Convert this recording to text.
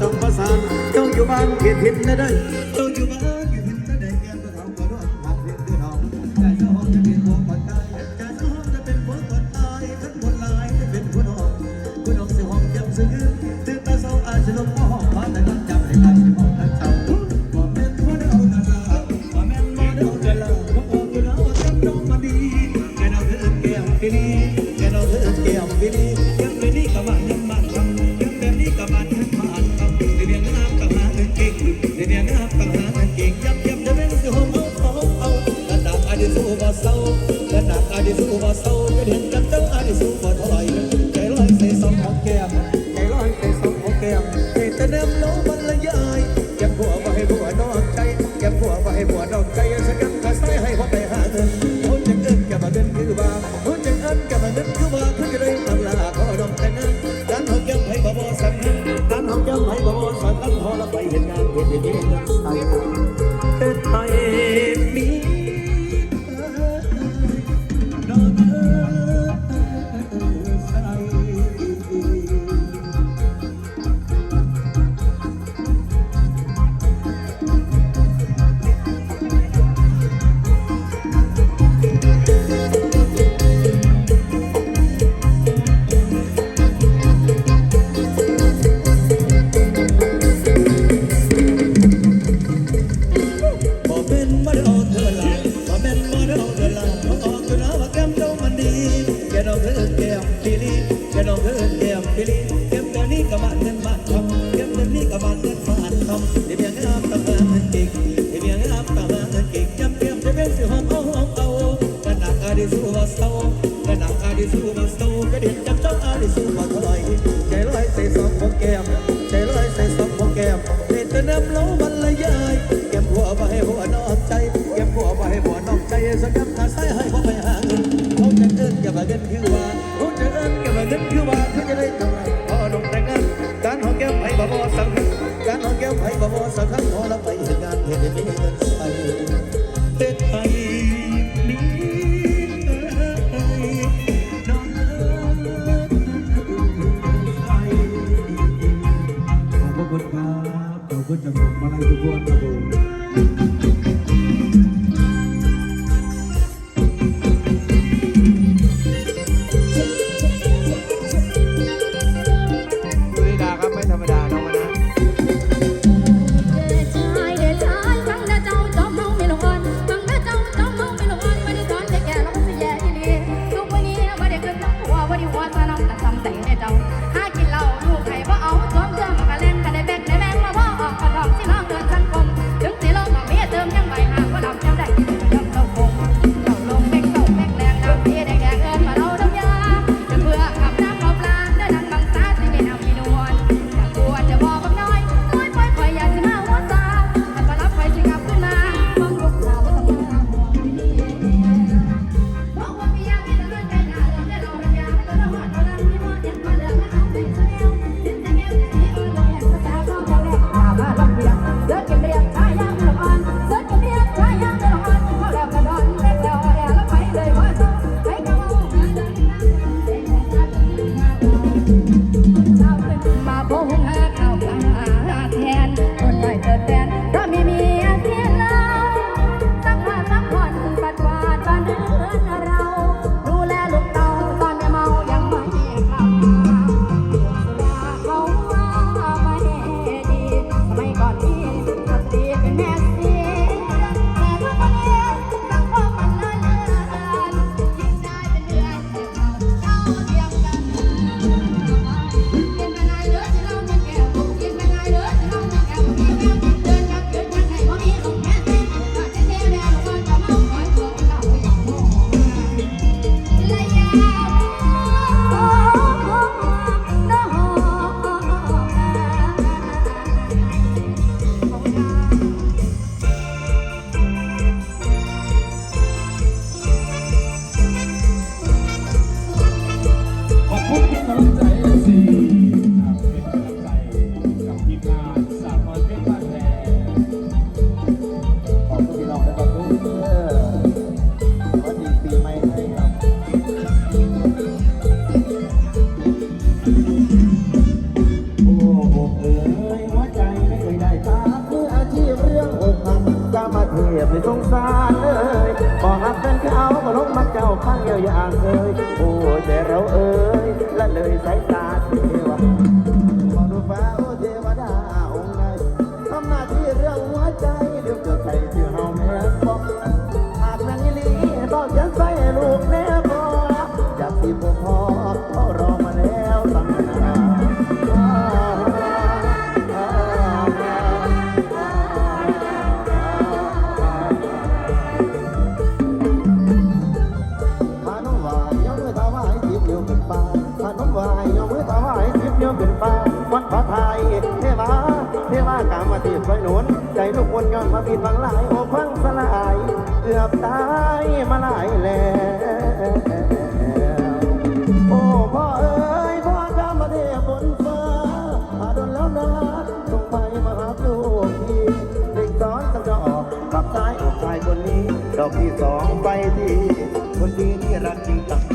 สมประสานเจ้าอยู่บ้านเขตทิพย์นะได้เจ้าอยู่บ้าน đi adisu va sau, cái nạc adisu va sau, cái điện chân chân du va thọ lại. Cái lối xe xong một kèm, cái lối xe xong một kèm. Cái tên em lỗ vẫn là dài kèm của vai của nó cay? Kèm của vai của nó cay? Sẽ cắn cả say hay hoa bè hạ thân. Hôn chân ơn kèm mà đến cứ ba. Hôn chân ơn kèm mà đến cứ สักคำทักใต้ให้ผมไป เอ้ยบอกรักแฟนเขาก็ลงมาเจ้าข้างเดียวอย่างเอ้ย วายยมือถวายทิพย์โยมเป็นฟ้าวัดพระไทยเทวาเทวากามาตีคอยหนุนใจลูกคนย้อนมาผิดบังหลายโอ้ควังสลายเกือบตายมาหลายแล้วโอ้พ่อเอ๋ยพ่อกามาเทบนฟ้าพาดนแล้วนะลงไปมาหาลูกพี่เด็กสอนสังจะออกกับซ้ายอกชายคนนี้ดอกที่สองไปที่คนดีที่รักจริงตัก